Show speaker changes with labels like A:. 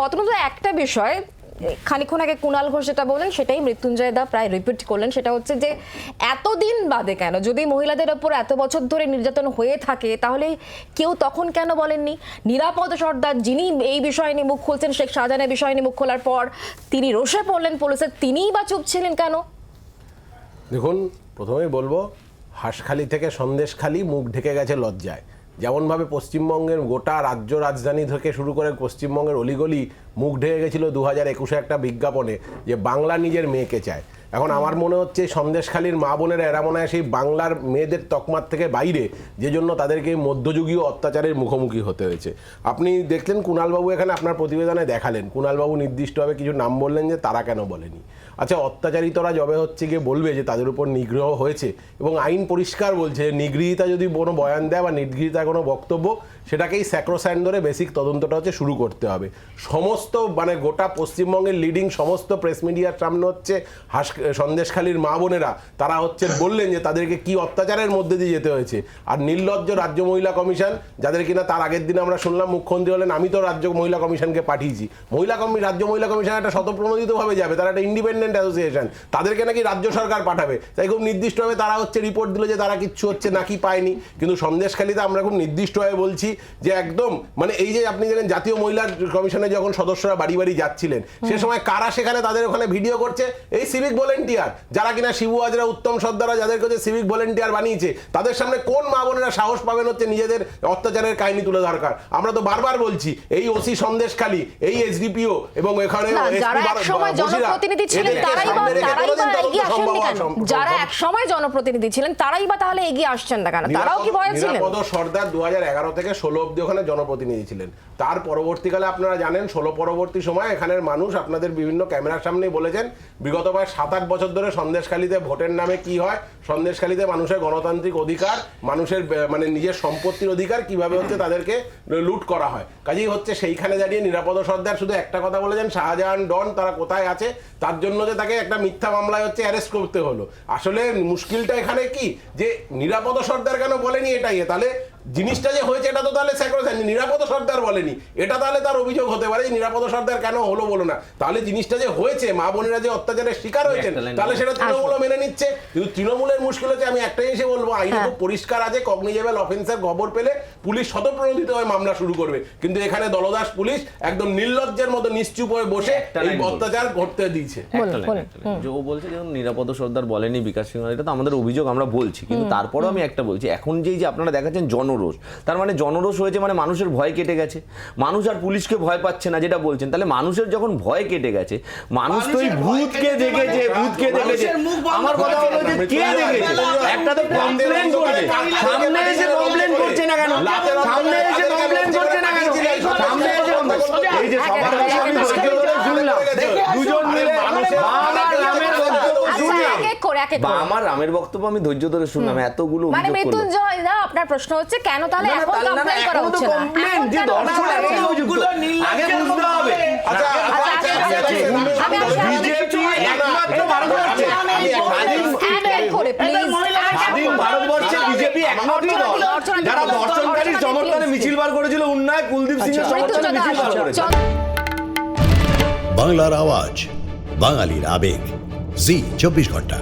A: প্রথমত একটা বিষয় খানিক্ষণ আগে কুণাল ঘোষ যেটা বললেন, সেটাই মৃত্যুঞ্জয় দা প্রায় রিপিট করলেন, সেটা হচ্ছে যে এতদিন বাদে কেন, যদি মহিলাদের ওপর এত বছর ধরে নির্যাতন হয়ে থাকে, তাহলে কেউ তখন কেন বলেননি? নিরাপদ সর্দার যিনি এই বিষয় নিয়ে মুখ খুলছেন, শেখ শাহজাহানের বিষয় নিয়ে মুখ খোলার পর তিনি রোষে পড়লেন পুলিশের তিনিই বা চুপ ছিলেন কেন?
B: দেখুন, প্রথমেই বলব, হাঁসখালি থেকে সন্দেশখালি মুখ ঢেকে গেছে লজ্জায়। যেমনভাবে পশ্চিমবঙ্গের গোটা রাজ্য রাজধানী থেকে শুরু করে পশ্চিমবঙ্গের অলিগলি মুখ ঢেকে গেছিল দু হাজার একুশে একটা বিজ্ঞাপনে যে বাংলা নিজের মেয়েকে চায়। এখন আমার মনে হচ্ছে সন্দেশখালীর মা বোনেরা এরা মনে হয় সেই বাংলার মেয়েদের তকমার থেকে বাইরে, যে জন্য তাদেরকে মধ্যযুগীয় অত্যাচারের মুখোমুখি হতে হয়েছে। আপনি দেখলেন কুণালবাবু এখানে আপনার প্রতিবেদনে দেখালেন। কুণালবাবু নির্দিষ্টভাবে কিছু নাম বললেন যে তারা কেন বলেনি। আচ্ছা অত্যাচারিতরা যবে হচ্ছে গিয়ে বলবে যে তাদের উপর নিগ্রহ হয়েছে এবং আইন পরিষ্কার বলছে, নিগৃহীতা যদি কোনো বয়ান দেয় বা নির্গৃহীতার কোনো বক্তব্য সেটাকেই স্যাক্রোসাইন ধরে বেসিক তদন্তটা হচ্ছে শুরু করতে হবে। সমস্ত মানে গোটা পশ্চিমবঙ্গের লিডিং সমস্ত প্রেস মিডিয়ার সামনে হচ্ছে হাস, সন্দেশখালীর মা বোনেরা, তারা হচ্ছে বললেন যে তাদেরকে কি অত্যাচারের মধ্যে দিয়ে যেতে হয়েছে। আর নির্লজ্জ রাজ্য মহিলা কমিশন, যাদের কিনা তার আগের দিন আমরা শুনলাম মুখ্যমন্ত্রী হলেন, আমি তো রাজ্য মহিলা কমিশনকে পাঠিয়েছি। মহিলা কমি, রাজ্য মহিলা কমিশন একটা স্বতঃপ্রণোদিতভাবে যাবে, তারা একটা ইন্ডিপেন্ডেন্ট অ্যাসোসিয়েশন তাদেরকে নাকি রাজ্য সরকার পাঠাবে। তাই খুব নির্দিষ্টভাবে তারা হচ্ছে রিপোর্ট দিল যে তারা কিচ্ছু হচ্ছে নাকি পায়নি। কিন্তু সন্দেশখালীতে আমরা খুব নির্দিষ্টভাবে বলছি যে একদম মানে এই যে আপনি দেখেন জাতীয় মহিলা কমিশনে যখন সদস্যরা বাড়ি বাড়ি যাচ্ছিলেন সে সময় কারা সেখানে তাদের ওখানে ভিডিও করছে? এই সিভিক ভলেন্টিয়ার যারা কিনা শিবু হাজরা উত্তম সর্দারা যাদেরকে হচ্ছে সিভিক ভলেন্টিয়ার বানিয়েছে তাদের সামনে কোন মা বোনেরা সাহস পাবেন হচ্ছে নিজেদের অত্যাচারের কাহিনী তুলে দরকার আমরা তো বারবার বলছি এই ওসি সন্দেশখালী এই এসডিপিও এবং এখানে
A: যারা যারা একসময় জনপ্রতিনিধি ছিলেন তারাই বা তাহলে এগিয়ে আসছেন না কেন? তারাও কি ভয়ে ছিলেন?
B: সর্দার দু হাজার এগারো থেকে ষোলো অব্দি ওখানে জনপ্রতিনিধি ছিলেন। তার পরবর্তীকালে আপনারা জানেন, ষোলো পরবর্তী সময় এখানের মানুষ আপনাদের বিভিন্ন ক্যামেরার সামনেই বলেছেন, বিগত প্রায় সাত আট বছর ধরে সন্দেশখালীতে ভোটের নামে কি হয়, সন্দেশখালীতে মানুষের গণতান্ত্রিক অধিকার, মানুষের মানে নিজের সম্পত্তির অধিকার কীভাবে হচ্ছে তাদেরকে লুট করা হয়। কাজেই হচ্ছে সেইখানে দাঁড়িয়ে নিরাপদ সর্দার শুধু একটা কথা বলেছেন, শাহজাহান ডন তারা কোথায় আছে, তার জন্য যে তাকে একটা মিথ্যা মামলায় হচ্ছে অ্যারেস্ট করতে হলো। আসলে মুশকিলটা এখানে কি? যে নিরাপদ সর্দার কেন বলেনি এটাই তাহলে জিনিসটা যে হয়েছে এটা তো তাহলে স্যাক্রোসাইন নিরাপদ সর্দার বলেনি এটা তাহলে তার অভিযোগ হতে পারে নিরাপদ সর্দার কেন হলো বলো না তাহলে জিনিসটা যে হয়েছে মা বোনেরা যে অত্যাচারের শিকার হয়েছেন তাহলে সেটা। তৃণমূল মেনে নিচ্ছে কিন্তু তৃণমূলের মুশকিল হচ্ছে আমি একটাই এসে বলব আইনে
A: হ্যাঁ।
B: খুব পরিষ্কার আছে কগনিজেবল অফেন্সের খবর পেলে পুলিশ স্বতঃপ্রণোদিত হয়ে মামলা শুরু করবে। কিন্তু এখানে দলদাস পুলিশ একদম নির্লজ্জের মতো নিশ্চুপ হয়ে বসে এই অত্যাচার ঘটতে দিয়েছে।
C: যে ও বলছে যে নিরাপদ সর্দার বলেনি বিকাশ সিংহ এটা তো আমাদের অভিযোগ আমরা বলছি। কিন্তু তারপরেও আমি একটা বলছি এখন যেই যে আপনারা দেখাচ্ছেন জনরোষ তার মানে জনরোষ হয়েছে মানে মানুষের ভয় কেটে গেছে। মানুষ আর পুলিশকে ভয় পাচ্ছে না যেটা বলছেন। তাহলে মানুষের যখন ভয় কেটে গেছে মানুষ তো এই ভূতকে দেখেছে
D: মানে
C: ভূতকে দেখেছে। আমার কথা হলো যে কে দেখেছে? একটা তো কমপ্লেন করবে সামনে এসে কমপ্লেন করছে না কেন সামনে এসে কমপ্লেন করছে না কেন সামনে এসে এই যে সবার কাছে আমি ধৈর্য ধরে শুনলাম দুজন মিলে বাবা রামের বক্তব্য
A: আচ্ছা
C: শুনে
A: এক এক
C: আমার রামের বক্তব্য আমি ধৈর্য ধরে শুনলাম এতগুলো
A: মানে মৃত্যুঞ্জয় দা আপনার প্রশ্ন হচ্ছে কেন তাহলে এখন কমপ্লেন করা হচ্ছে না?
C: যে দর্শক আগে বুঝতে হবে।
B: আচ্ছা,
A: আচ্ছা,
B: আচ্ছা,
A: আমি
B: আচ্ছা, আচ্ছা,
C: বিজেপি একমাত্র ভারতবর্ষে।
A: করে প্লিজ
C: স্বাধীন ভারতবর্ষে বিজেপি একমাত্রই দল। যারা দর্শনকারীর
A: অর্চনা-
C: মিছিল বার করেছিল উন্নয় কুলদীপ সিং এর সমর্থনে মিছিল বার
A: আসছে।
C: করেছে।
E: বাংলার আওয়াজ বাঙালির আবেগ। জি চব্বিশ ঘণ্টা